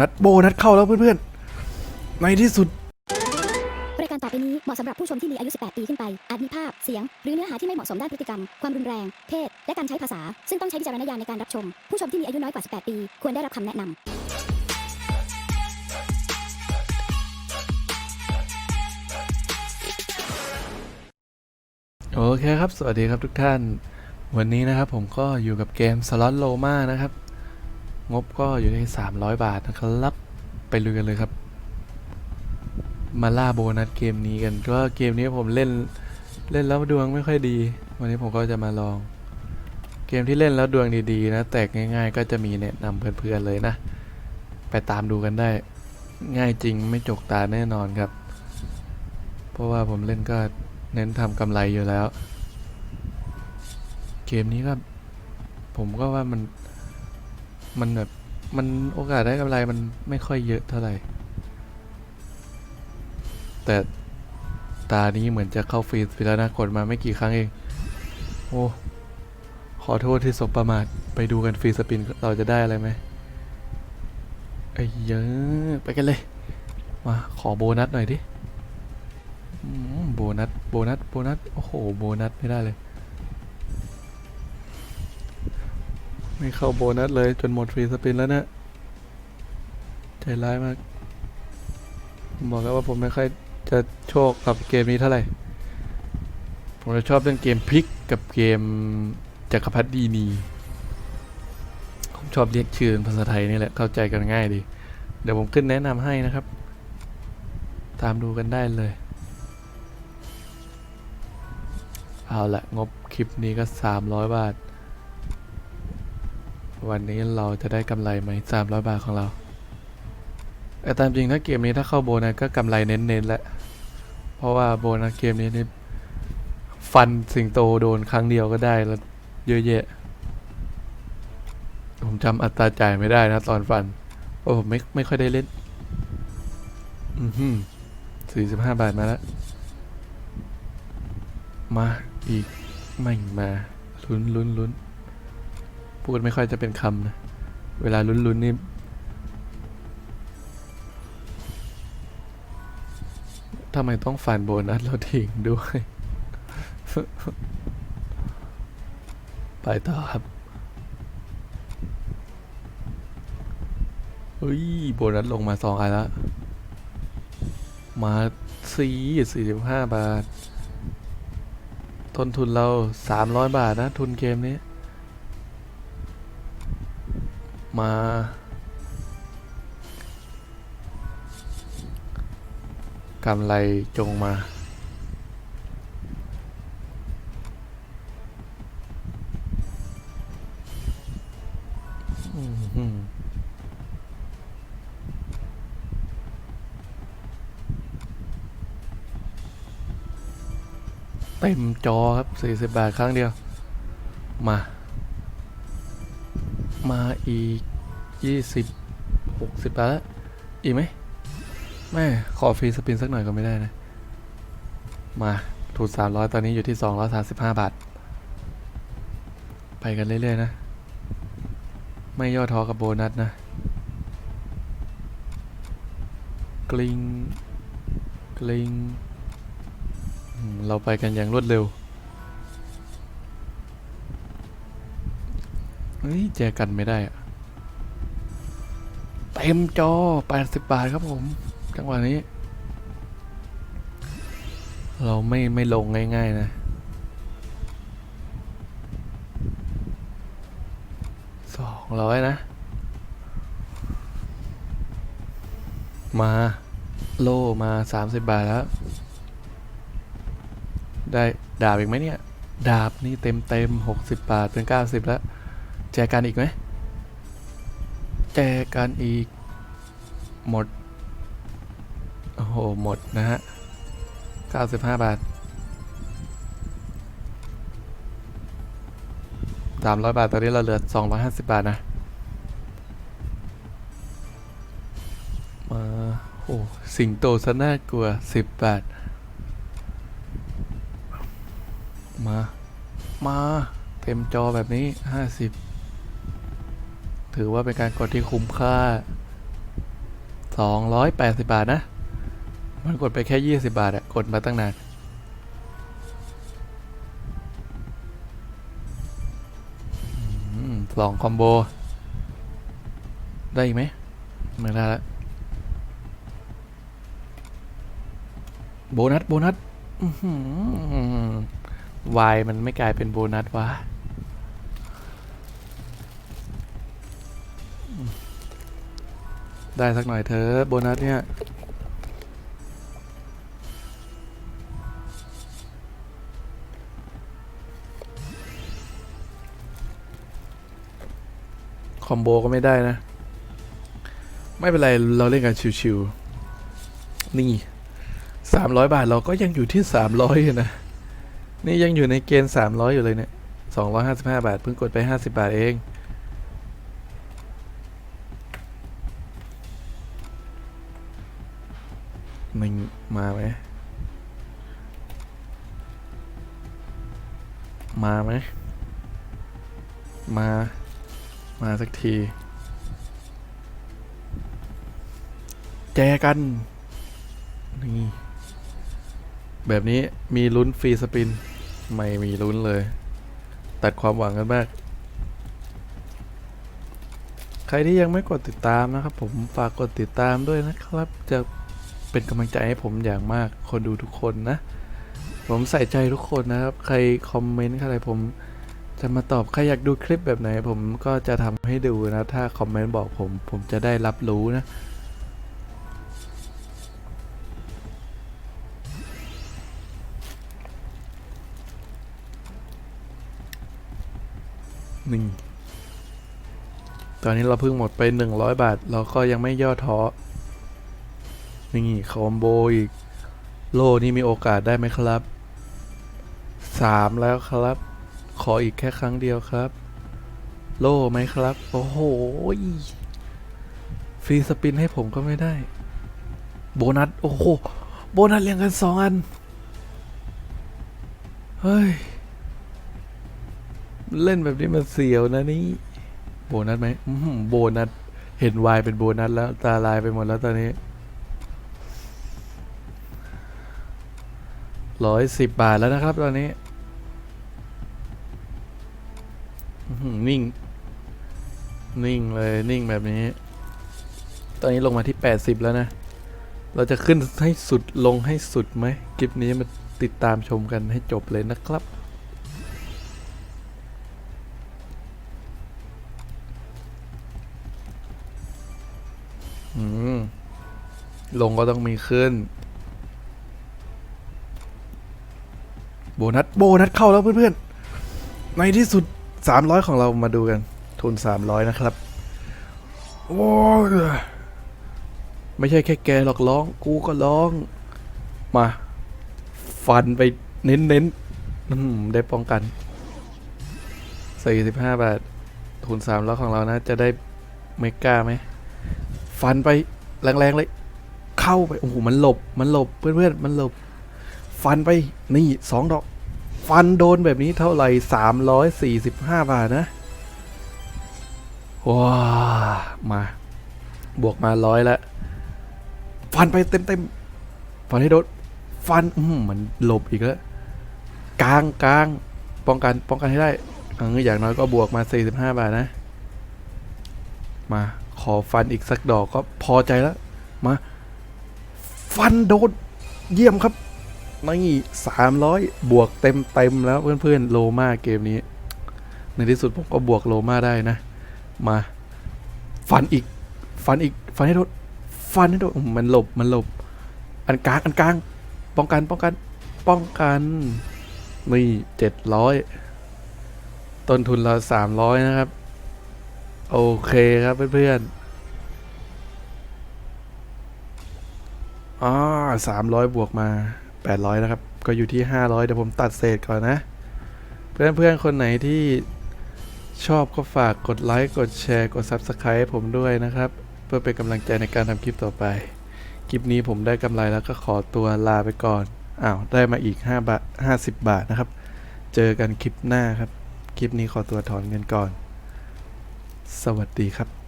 นัดโบนัดเข้าแล้วเพื่อนๆ ในที่สุด รายการต่อไปนี้เหมาะสำหรับผู้ชมที่มีอายุ 18 ปีขึ้นไป อาจมีภาพ เสียง หรือเนื้อหาที่ไม่เหมาะสมด้านพฤติกรรม ความรุนแรง เพศ และการใช้ภาษา ซึ่งต้องใช้วิจารณญาณในการรับชม ผู้ชมที่มีอายุน้อยกว่า 18 ปี ควรได้รับคำแนะนำ โอเคครับ สวัสดีครับทุกท่าน วันนี้นะครับผมก็อยู่กับเกมสล็อตโลมานะครับ งบก็อยู่ที่300 บาทนะครับ ไปลุยกันเลยครับ มาล่าโบนัสเกมนี้กันก็เกมนี้ผมเล่นเล่นแล้วดวงไม่ค่อยดี วันนี้ผมก็จะมาลอง เกมที่เล่นแล้วดวงดีๆ นะ แตกง่าย ๆ ก็จะมีแนะนำเพื่อนๆเลยนะ ไปตามดูกันได้ ง่ายจริงไม่จกตาแน่นอนครับ เพราะว่าผมเล่นก็เน้นทำกำไรอยู่แล้ว เกมนี้ก็ผมก็ว่ามัน มันแบบ มันโอกาสได้กำไรมันไม่ค่อยเยอะเท่าไหร่ แต่ตานี้เหมือนจะเข้าฟรีสไปแล้วนะกดมาไม่กี่ครั้งเอง โอ้ ขอโทษที่สบประมาท ไปดูกันฟรีสปินเราจะได้อะไรไหมไอ้เยอะไปกันเลย มา ขอโบนัสหน่อยดิโบนัส โบนัส โบนัส โอ้โห โบนัสไม่ได้เลย ไม่เข้าโบนัสเลยจนหมดฟรีสปินแล้วเนะใจร้ายมากผมบอกแล้วว่าผมไม่ค่อยจะโชคกับเกมนี้เท่าไหร่ ผมจะชอบเล่นเกมพลิกกับเกมจักรพรรดินีผมชอบเรียกชื่อเป็นภาษาไทยนี่แหละ เข้าใจกันง่ายดี เดี๋ยวผมขึ้นแนะนำให้นะครับ ตามดูกันได้เลย เอาละงบคลิปนี้ก็ 300 บาท วันนี้เราจะได้กำไรไหม300บาทของเราแต่ตามจริงถ้าเกมนี้ถ้าเข้าโบนัสก็กำไรเน้นๆแหละ เพราะว่าโบนัสเกมนี้นี่ฟันสิงโตโดนครั้งเดียวก็ได้แล้วเยอะแยะ ผมจำอัตราจ่ายไม่ได้นะตอนฟันเพราะผมไม่ไม่ค่อยได้เล่น อือหือสี่สิบห้าบาทมาแล้ว มาอีกไม่มาลุ้นลุ้นลุ้น พูดไม่ค่อยจะเป็นคำนะ เวลาลุ้นลุ้นนี่ ทำไมต้องฝันโบนัสเราทิ้งด้วย ไปต่อครับเฮ้ย โบนัสลงมาสองอันแล้ว มาสี่สี่สิบห้าบาท ต้นทุนเราสามร้อยบาทนะ ทุนเกมนี้ มา กำไรจงมา เต็มจอครับ 40 บาทครั้งเดียว มา มาอีก20 60บาทแล้วอีกไหมแม่ขอฟรีสปินสักหน่อยก็ไม่ได้นะ มาถูก300ตอนนี้อยู่ที่235บาท ไปกันเรื่อยๆนะ ไม่ย่อท้อกับโบนัสนะ กลิงกลิงเราไปกันอย่างรวดเร็ว เฮ้ยแจกันไม่ได้อะเต็มจอ 80 บาทครับผม จังหวะนี้ เราไม่ไม่ลงง่าย ๆ นะ สองร้อยนะ มาโลมาสามสิบบาทแล้ว ได้ดาบอีกไหมเนี่ย ดาบนี่เต็มเต็มหกสิบบาทเป็นเก้าสิบแล้ว แจกันอีกไหมแจกันอีก หมด โอ้โห หมดนะฮะเก้าสิบห้าบาทสามร้อยบาท ตอนนี้เราเหลือสองร้อยห้าสิบบาทนะมาโอ้สิงโตซะน่ากลัวสิบบาท มา มา เต็มจอแบบนี้ห้าสิบ ถือว่าเป็นการกดที่คุ้มค่าสองร้อยแปดสิบบาทนะ มันกดไปแค่ยี่สิบาทอะกดมาตั้งนานสองคอมโบ ได้อีกไหมไม่ได้ละโบนัส โบนัสวายมันไม่กลายเป็นโบนัสวะ ได้สักหน่อยเถอะโบนัสเนี่ย คอมโบก็ไม่ได้นะ ไม่เป็นไร เราเล่นกันชิวๆนี่สามร้อยบาทเราก็ยังอยู่ที่สามร้อยอยู่นะ นี่ยังอยู่ในเกณฑ์สามร้อยอยู่เลยเนี่ยสองร้อยห้าสิบห้าบาท เพิ่งกดไปห้าสิบาทเอง มันมาไหมมาไหมมา มาสักที แจกัน นี่ แบบนี้มีลุ้นฟรีสปิน ไม่มีลุ้นเลย ตัดความหวังกันมาก ใครที่ยังไม่กดติดตามนะครับ ผมฝากกดติดตามด้วยนะครับจะ เป็นกำลังใจให้ผมอย่างมากคนดูทุกคนนะ ผมใส่ใจทุกคนนะครับ ใครคอมเมนต์อะไรผมจะมาตอบใครอยากดูคลิปแบบไหน ผมก็จะทำให้ดูนะ ถ้าคอมเมนต์บอกผมผมจะได้รับรู้นะหนึ่งตอนนี้เราเพิ่งหมดไปหนึ่งร้อยบาท เราก็ยังไม่ย่อท้อ นี่คอมโบอีก โลนี่มีโอกาสได้ไหมครับสามแล้วครับ ขออีกแค่ครั้งเดียวครับ โลไหมครับ โอ้โหฟรีสปินให้ผมก็ไม่ได้ โบนัส โอ้โห โบนัสเรียงกันสองอัน เฮ้ย เล่นแบบนี้มันเสียวนะนี่ โบนัสไหมโบนัส เห็นวายเป็นโบนัสแล้ว ตาลายไปหมดแล้วตอนนี้ ร้อยสิบบาทแล้วนะครับตอนนี้นิ่ง นิ่งเลยนิ่งแบบนี้ ตอนนี้ลงมาที่แปดสิบแล้วนะ เราจะขึ้นให้สุดลงให้สุดไหมคลิปนี้มาติดตามชมกันให้จบเลยนะครับอืมลงก็ต้องมีขึ้น โบ นัส โบนัสเข้าแล้วเพื่อนๆ ในที่สุด 300 ของเรามาดูกัน ทุน 300 นะครับโอ้ยไม่ใช่แค่แกหรอกร้อง กูก็ร้อง มา ฟันไปเน้นๆอืมได้ป้องกัน 45 บาท ทุน 300 ของเรานะ จะได้เมกาไหม ฟันไปแรงๆเลย เข้าไป โอ้โห มันหลบ มันหลบ เพื่อนๆ มันหลบ ฟันไป นี่สองดอก ฟันโดนแบบนี้เท่าไหร่สามร้อยสี่สิบห้าบาทนะ ว้า มา บวกมาร้อยล้วฟันไปเต็มๆ ฟันให้โดน ฟัน อืมมันหลบอีกแล้ว กลางกลางป้องกัน ป้องกันให้ได้เอออย่างน้อยก็บวกมาสี่สิบห้าบาทนะ มา ขอฟันอีกสักดอกก็พอใจแล้ว มา ฟันโดน เยี่ยมครับ นี่สามร้อยบวกเต็มเต็มแล้วเพื่อนๆโลมาเกมนี้ ในที่สุดผมก็บวกโลมาได้นะ มาฟันอีกฟันอีกฟันให้โดนฟันให้โดนมันหลบมันหลบ อันกลางอันกลาง ป้องกันป้องกันป้องกันนี่เจ็ดร้อยต้นทุนเราสามร้อยนะครับ โอเคครับเพื่อนๆอ่าสามร้อยบวกมา แปดร้อยนะครับ ก็อยู่ที่ห้าร้อยเดี๋ยวผมตัดเศษก่อนนะเพื่อนเพื่อนๆ คนไหนที่ชอบก็ฝากกดไลค์ กดแชร์ กด Subscribe ผมด้วยนะครับ เพื่อเป็นกำลังใจในการทำคลิปต่อไป คลิปนี้ผมได้กำไรแล้วก็ขอตัวลาไปก่อน อ้าว ได้มาอีก 5 บาท 50 บาทนะครับ เจอกันคลิปหน้าครับ คลิปนี้ขอตัวถอนเงินก่อน สวัสดีครับ